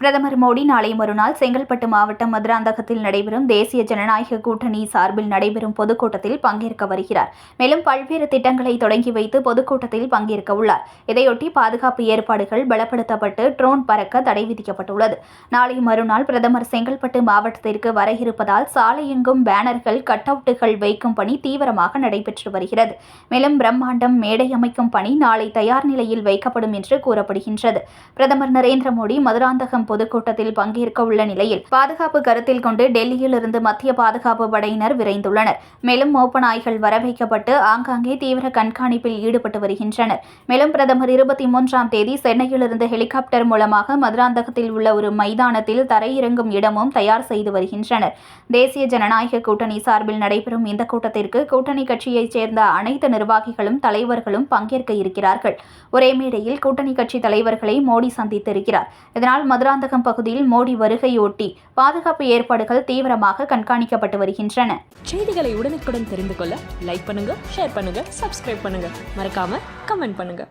பிரதமர் மோடி நாளை மறுநாள் செங்கல்பட்டு மாவட்டம் மதுராந்தகத்தில் நடைபெறும் தேசிய ஜனநாயக கூட்டணி சார்பில் நடைபெறும் பொதுக்கூட்டத்தில் பங்கேற்க வருகிறார். மேலும் பல்வேறு திட்டங்களை தொடங்கி வைத்து பொதுக்கூட்டத்தில் பங்கேற்க உள்ளார். இதையொட்டி பாதுகாப்பு ஏற்பாடுகள் பலப்படுத்தப்பட்டு ட்ரோன் பறக்க தடை விதிக்கப்பட்டுள்ளது. நாளை மறுநாள் பிரதமர் செங்கல்பட்டு மாவட்டத்திற்கு வர இருப்பதால் சாலையெங்கும் பேனர்கள் கட் அவுட்டுகள் வைக்கும் பணி தீவிரமாக நடைபெற்று வருகிறது. மேலும் பிரம்மாண்டம் மேடை அமைக்கும் பணி நாளை தயார் நிலையில் வைக்கப்படும் என்று கூறப்படுகின்றது. பிரதமர் நரேந்திர மோடி மதுராந்தகம் பொதுக்கூட்டத்தில் பங்கேற்க உள்ள நிலையில் பாதுகாப்பு கருத்தில் கொண்டு டெல்லியில் இருந்து மத்திய பாதுகாப்பு படையினர் விரைந்துள்ளனர். மேலும் மோப்ப நாய்கள் வரவைக்கப்பட்டு ஆங்காங்கே தீவிர கண்காணிப்பில் ஈடுபட்டு வருகின்றனர். மேலும் பிரதமர் இருபத்தி மூன்றாம் தேதி சென்னையிலிருந்து ஹெலிகாப்டர் மூலமாக மதுராந்தகத்தில் உள்ள ஒரு மைதானத்தில் தரையிறங்கும் இடமும் தயார் செய்து வருகின்றனர். தேசிய ஜனநாயக கூட்டணி சார்பில் நடைபெறும் இந்த கூட்டத்திற்கு கூட்டணி கட்சியைச் சேர்ந்த அனைத்து நிர்வாகிகளும் தலைவர்களும் பங்கேற்க இருக்கிறார்கள். ஒரே மேடையில் கூட்டணி கட்சி தலைவர்களை மோடி சந்தித்திருக்கிறார். இதனால் மதுரா மதுராந்தகம் பகுதியில் மோடி வருகையொட்டி பாதுகாப்பு ஏற்பாடுகள் தீவிரமாக கண்காணிக்கப்பட்டு வருகின்றன. செய்திகளை உடனுக்குடன் தெரிந்து கொள்ள லைக் பண்ணுங்க ஷேர் பண்ணுங்க சப்ஸ்கிரைப் பண்ணுங்க. மறக்காம கமெண்ட் பண்ணுங்க.